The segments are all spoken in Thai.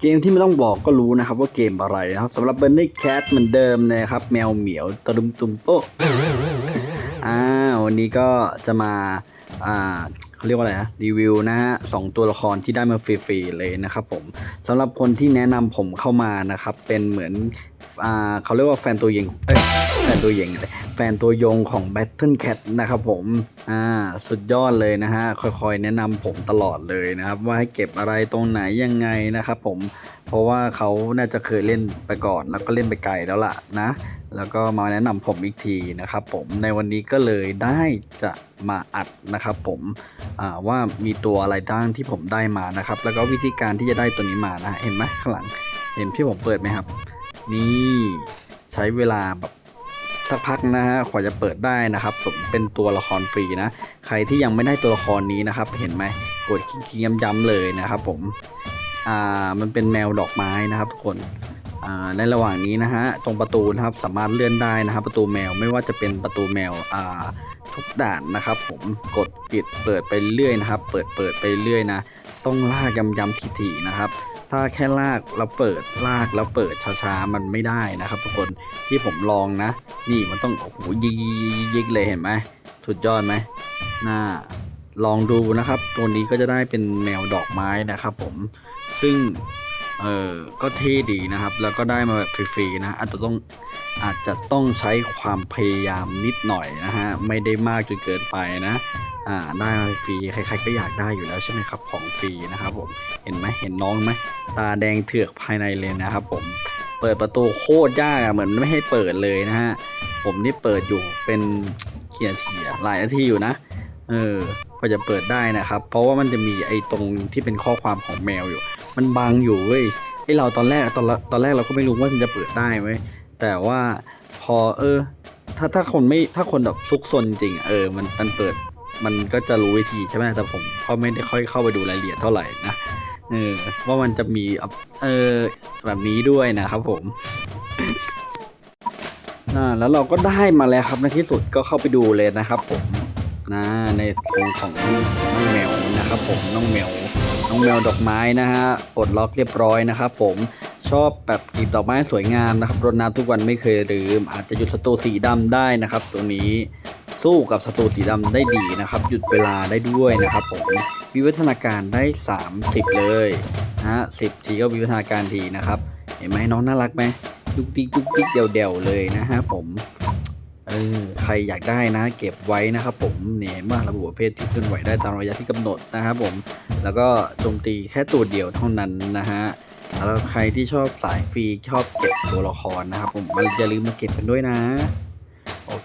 เกมที่ไม่ต้องบอกก็รู้นะครับว่าเกมอะไรนะครับสำหรับเบ r ร์นี่แคทเหมือนเดิมนะครับ แมวเหมียวตะลุมตุมโป๊ะอ่าวันนี้ก็จะมาอ่าเขาเรียกว่าอะไรนะรีวิวนะฮะสองตัวละครที่ได้มาฟรีๆเลยนะครับผมสำหรับคนที่แนะนำผมเข้ามานะครับ เป็นเหมือนอ่าเขาเรียกว่าแฟนตัวยิงเอ้ย ฟนตัวยงเลยแฟนตัวยงของ Battle Cat นะครับผม อ่า สุดยอดเลยนะฮะ คอยๆ แนะนำผมตลอดเลยนะครับ ว่าให้เก็บอะไรตรงไหนยังไงนะครับผม เพราะว่าเขาน่าจะเคยเล่นไปก่อน แล้วก็เล่นไปไกลแล้วล่ะนะ แล้วก็มาแนะนำผมอีกทีนะครับผม ในวันนี้ก็เลยได้จะมาอัดนะครับผมอ่าว่ามีตัวอะไรบ้างที่ผมได้มานะครับ แล้วก็วิธีการที่จะได้ตัวนี้มานะ เห็นไหมข้างหลัง เห็นที่ผมเปิดไหมครับ นี่ใช้เวลาแบบ สักพักนะฮะกว่าจะเปิดได้นะครับผมเป็นตัวละครฟรีนะ ใครที่ยังไม่ได้ตัวละครนี้นะครับ เห็นไหมกดคลิกย้ำๆเลยนะครับ ผมอ่ามันเป็นแมวดอกไม้นะครับทุกคนอ่าในระหว่างนี้นะฮะตรงประตูนะครับสามารถเลื่อนได้นะครับ ประตูแมวไม่ว่าจะเป็นประตูแมวอ่าทุกด่านนะครับ ผมกดปิดเปิดไปเรื่อยนะครับ เปิดเปิดไปเรื่อยนะ ต้องลากย้ำๆถี่ๆนะครับ ถ้าแค่ลากแล้วเปิดลากแล้วเปิดช้าๆมันไม่ได้นะครับทุกคนที่ผมลองนะ นี่มันต้องโอ้โหยิกๆยิกๆเลยเห็นไหมสุดยอดไหมน่าลองดูนะครับ ตัวนี้ก็จะได้เป็นแมวดอกไม้นะครับผมซึ่งเออก็เท่ดีนะครับ แล้วก็ได้มาแบบฟรีๆนะอาจจะต้องอาจจะต้องใช้ความพยายามนิดหน่อยนะฮะไม่ได้มากจนเกินไปนะ อ่าได้มาฟรีใครๆก็อยากได้อยู่แล้วใช่ไหมครับของฟรีนะครับผมเห็นไหมเห็นน้องไหมตาแดงเถือกภายในเลยนะครับผมเปิดประตูโคตรยากอะเหมือนไม่ให้เปิดเลยนะฮะผมนี่เปิดอยู่เป็นกี่นาทีอะหลายนาทีอยู่นะเออก็จะเปิดได้นะครับ เพราะว่ามันจะมีไอ้ตรงที่เป็นข้อความของแมวอยู่ มันบังอยู่เว้ยไอเราตอนแรกตอนละตอนแรกเราก็ไม่รู้ว่ามันจะเปิดได้เว้ยแต่ว่าพอเออ ถ้าถ้าคนไม่ถ้าคนแบบซุกซนจริง เออมันมันเปิด มันก็จะรู้วิธีใช่ไหมแต่ผมก็ไม่ได้ค่อยเข้าไปดูรายละเอียดเท่าไหร่นะเออว่ามันจะมีเออแบบนี้ด้วยนะครับผมอ่าแล้วเราก็ได้มาแล้วครับในที่สุดก็เข้าไปดูเลยนะครับผมนะในโครงของน้องแมวนะครับผมน้องแมวน้องแมวดอกไม้นะฮะปลดล็อกเรียบร้อยนะครับผมชอบแบบกลีบดอกไม้สวยงามนะครับรดน้ำทุกวันไม่เคยลืม อาจจะหยุดศัตรูสีดำได้นะครับ ตัวนี้ สู้กับศัตรูสีดำได้ดีนะครับ หยุดเวลาได้ด้วยนะครับผมวิวัฒนาการได้ 30 เลยนะฮะสิทีก็วิวัฒนาการดีนะครับ เห็นไหมน้องน่ารักไหมดุกดิกดุกดิกเดี่ยวๆเลยนะฮะผมเออใครอยากได้นะ เก็บไว้นะครับผมเนี่ยเมื่อระบุประเภทที่เคลื่อนไหวได้ตามระยะที่กำหนดนะครับผมแล้วก็โจมตีแค่ตัวเดียวเท่านั้นนะฮะแล้วใครที่ชอบสายฟรีชอบเก็บตัวละครนะครับผมอย่าลืมมาเก็บกันด้วยนะ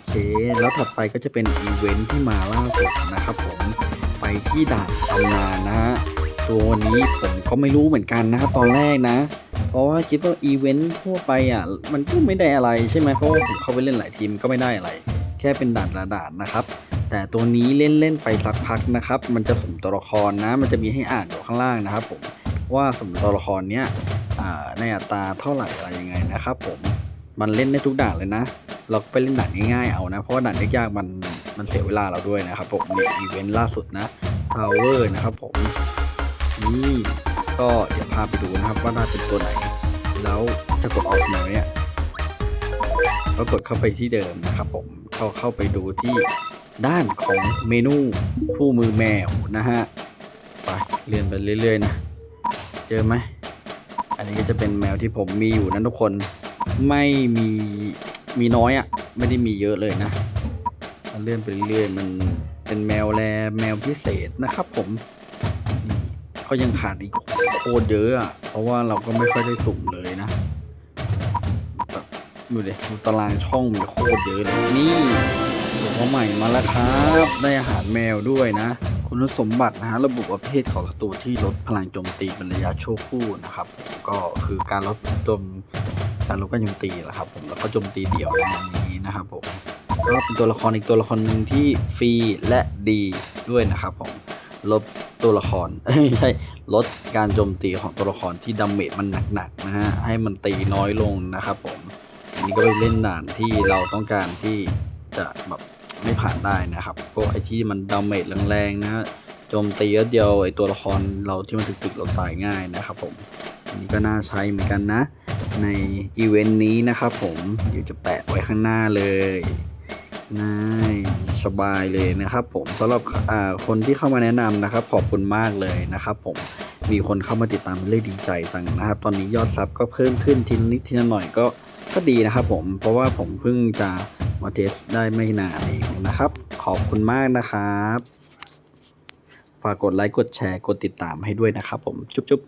เค แล้วถัดไปก็จะเป็นอีเวนท์ที่มาล่าสุดนะครับผมไปที่ด่านตำนานนะฮะตัวนี้ผมก็ไม่รู้เหมือนกันนะครับตอนแรกนะ เพราะว่าคิดว่าอีเวนต์ทั่วไปอะมันก็ไม่ได้อะไรใช่ไหมเพราะว่าผมเข้าไปเล่นหลายทีมก็ไม่ได้อะไร แค่เป็นด่านละด่านนะครับแต่ตัวนี้เล่นเล่นๆไปสักพักนะครับ มันจะสุ่มตัวละครนะ มันจะมีให้อ่านอยู่ข้างล่างนะครับผมว่าสุ่มตัวละครเนี้ยอ่าในอัตราเท่าไหร่อะไรยังไงนะครับผม มันเล่นได้ทุกด่านเลยนะ เราไปเล่นด่านง่ายๆเอานะ เพราะว่าด่านยากๆมันมันเสียเวลาเราด้วยนะครับผมเนี่ยอีเวนต์ล่าสุดนะทาวเวอร์นะครับผมนี่ก็เดี๋ยวพาไปดูนะครับว่าน่าเป็นตัวไหน แล้วจะกดออกไหนเนี่ยก็กดเข้าไปที่เดิมนะครับผมเข้าเข้าไปดูที่ด้านของเมนูคู่มือแมวนะฮะไปเรียนไปเรื่อยๆนะเจอไหมอันนี้ก็จะเป็นแมวที่ผมมีอยู่นะทุกคนไม่มี มีน้อยอะ่ะไม่ได้มีเยอะเลยนะมันเลื่อนไปเรื่อยๆมันเป็นแมวแลแมวพิเศษนะครับ ผมก็ยังขาดอีกโคตรเยอะอะเพราะว่าเราก็ไม่ค่อยได้สุ่มเลยนะแบบดูดิดูตารางช่องมันโคตรเยอะเลยนี่ตัวใหม่มาแล้วครับได้อาหารแมวด้วยนะ คุณสมบัตินะฮะระบุประเภทของศัตรูที่ลดพลังโจมตีเป็นระยะชั่วครู่นะครับ ก็คือการลดโจม การลดการโจมตีแหละครับผมแล้วก็โจมตีเดี่ยวในนี้นะครับผมก็เป็นตัวละครอีกตัวละครหนึ่งที่ฟรีและดีด้วยนะครับผมลดตัวละครไม่ใช่ลดการโจมตีของตัวละครที่ดาเมจมันหนักๆนะฮะให้มันตีน้อยลงนะครับผมอันนี้ก็ไปเล่นด่านที่เราต้องการที่จะแบบไม่ผ่านได้นะครับพวกไอที่มันดาเมจแรงๆนะฮะโจมตีแล้วเดียวไอตัวละครเราที่มันตึกๆเราตายง่ายนะครับผมอันนี้ก็น่าใช้เหมือนกันนะ ในอีเวนต์นี้นะครับผมเดี๋ยวจะแปะไว้ข้างหน้าเลยน่ายสบายเลยนะครับผมสำหรับคนที่เข้ามาแนะนำนะครับ ขอบคุณมากเลยนะครับ ผมมีคนเข้ามาติดตามเรื่อยดีใจจังนะครับ ตอนนี้ยอดซับก็เพิ่มขึ้นทีนิดทีหน่อยก็ก็ดีนะครับผมเพราะว่าผมเพิ่งจะมาเทสได้ไม่นานเองนะครับ ขอบคุณมากนะครับ ฝากกดไลค์กดแชร์กดติดตามให้ด้วยนะครับผม จุ๊บ